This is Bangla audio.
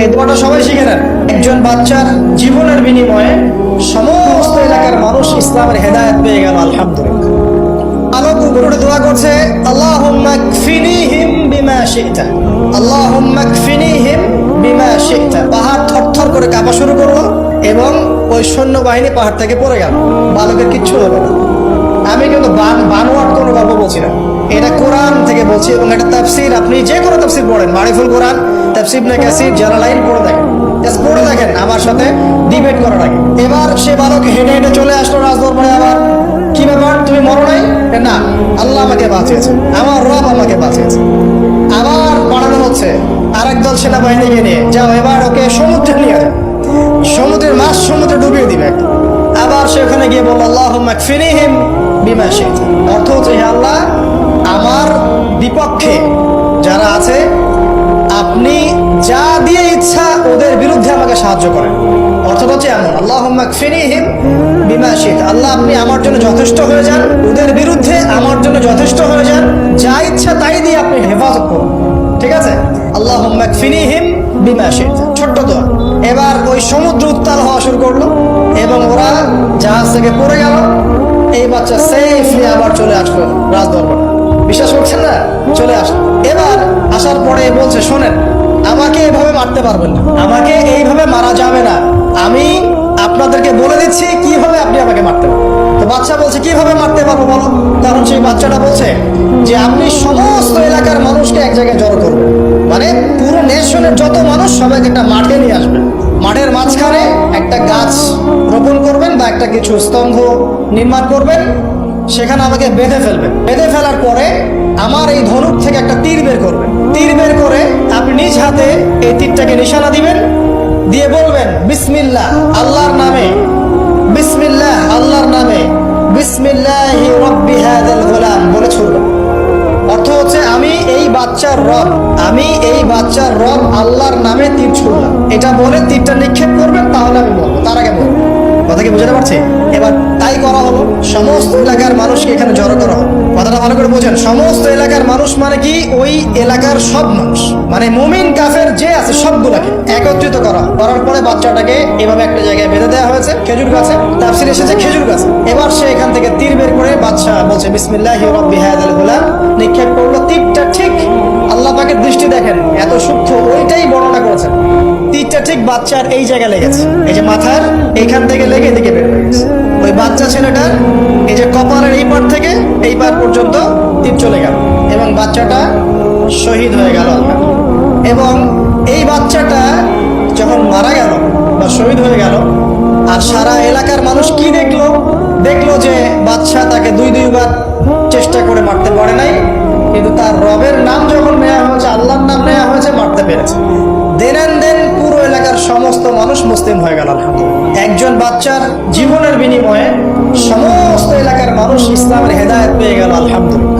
এই দোয়াটা সবাই শিখে নেন। একজন বাচ্চার জীবনের বিনিময়ে সমস্ত এলাকার মানুষ ইসলামের হেদায়েত পেয়ে গেল, আলহামদুলিল্লাহ। শি'তা। পাহাড় করে শুরু এবং পাহাড় থেকে পড়ে গেল। বালকের কিচ্ছু হবে না। আমি কিন্তু বান বানোয়াট কোনো গল্প বলছি না। এটা কোরআন থেকে বলছি এবং এটা তাফসির। আপনি যে কোনো তাফসির পড়েন, মারিফুল কোরআন, তাফসির না কাসির জালালাইন পড়ে দেখেন জাস্ট পড়ে দেখেন আমার সাথে ডিবেট করার আগে। এবার সে বালক হেঁটে হেঁটে চলে আসলো রাজদরবারে আবার। কি ব্যাপার? তুমি মরো নাই? না, আল্লাহ আমাকে বাঁচিয়েছে। আমার রব আমাকে বাঁচিয়েছে। আবার বাড়ানো হচ্ছে আরেক দল সেনাবাহিনীকে নিয়ে। যাও, এবার ওকে সমুদ্রে নিয়ে যাও সমুদ্রের মাছ সমুদ্রে ডুবিয়ে দিবে। আবার সে ওখানে গিয়ে বলল আল্লাহ মাকফিনিহিম বিমা শি'তা। অর্থ হচ্ছে, হে আল্লাহ বিপক্ষে যারা আছে, আপনি যা দিয়ে ইচ্ছা ওদের বিরুদ্ধে আমাকে সাহায্য করেন। অর্থাৎ হচ্ছে এমন আল্লাহ মাকফিনিহিম বিমা আল্লাহ, আপনি আমার জন্য যথেষ্ট হয়ে যান, ওদের বিরুদ্ধে আমার জন্য যথেষ্ট হয়ে যান, যা ইচ্ছা তাই দিয়ে আপনি হেফাজত করুন। ঠিক আছে? আল্লাহ মাকফিনিহিম বিমা শি'তা। ছোট্ট দোয়া। এবার ওই সমুদ্র উত্তাল হওয়া শুরু করল, এবং ওরা জাহাজ থেকে পড়ে গেল। এই বাচ্চা সেফলি আবার চলে আসলো রাজদরবার। চলে আসলো এবার আসার পরে বলছে, শোনেন, আমাকে এভাবে মারতে পারবেন না। আমাকে এইভাবে মারা যাবে না। আমি আপনাদেরকে বলে দিচ্ছি কীভাবে আপনি আমাকে মারতে পারবেন। তো বাচ্চা বলছে, কীভাবে মারতে পারব বলো? কারণ সেই বাচ্চাটা বলছে যে, আপনি সমস্ত এলাকার মানুষকে এক জায়গায় জড়ো করবেন মানে পুরো নেশনের যত মানুষ সবাইকে একটা মাঠে নিয়ে আসবেন। মাঠের মাঝখানে একটা গাছ রোপণ করবেন বা একটা কিছু স্তম্ভ নির্মাণ করবেন। সেখানে আমাকে বেঁধে ফেলবেন। বেঁধে ফেলার পরে আমার এই ধনুক থেকে একটা তীর বের করবেন তীর বের করে আপনি নিজ হাতে এই তীরটাকে নিশানা দিবেন, দিয়ে বলবেন, বিসমিল্লাহ, আল্লাহর নামে, বিসমিল্লাহ, আল্লাহর নামে, বিসমিল্লাহ রব্বি হাদাল গোলাম বলে ছুড়বেন। অর্থ হচ্ছে, আমি এই বাচ্চার রব, আমি এই বাচ্চার রব আল্লাহর নামে তীর ছুড়লাম। এটা বলে তীরটা নিক্ষেপ করবেন, তাহলে আমি বলব তার আগে বলব কথা কি বুঝতে পারছি? এবার তাই করা হলো। সমস্ত এলাকার মানুষকে এখানে জড়ো করা হলো। কথাটা ভালো করে বোঝেন। সমস্ত এলাকার মানুষ মানে কি? ওই এলাকার সব মানুষ। মানে মুমিন, কাফের যে আছে সবগুলাকে একত্রিত করা। করার পরে বাচ্চাটাকে এভাবে একটা জায়গায় বেঁধে দেওয়া হয়েছে, খেজুর গাছে। তাফসির এসেছে খেজুর গাছে। এবার সে এখান থেকে তীর বের করে বাচ্চা বলছে, বিসমিল্লাহ রব্বি হায়াদাল গোলাম। নিক্ষেপ করল। তীরটা ঠিক আল্লাহ পাকের দৃষ্টি দেখেন। এত সূক্ষ্ম, ওইটাই বর্ণনা করেছেন। ঠিক বাচ্চার এই জায়গায় লেগেছে। এই যে মাথার এইখান থেকে লেগে এদিকে বের হয়ে গেছে। ওই বাচ্চা ছেলেটার এই যে কপালের এই পার থেকে এই পার পর্যন্ত তীর চলে গেল এবং বাচ্চাটা শহীদ হয়ে গেল এবং এই বাচ্চাটা যখন মারা গেল বা শহীদ হয়ে গেল, আর সারা এলাকার মানুষ কি দেখল? দেখল যে বাচ্চা তাকে দুই দুইবার চেষ্টা করে মারতে পারে নাই, কিন্তু তার রবের নাম যখন নেওয়া হয়েছে, আল্লাহর নাম নেওয়া হয়েছে, মারতে পেরেছে। হয়ে গেল একজন বাচ্চার জীবনের বিনিময়ে সমস্ত এলাকার মানুষ ইসলামের হেদায়ত পেয়ে গেল আলহামদুলিল্লাহ।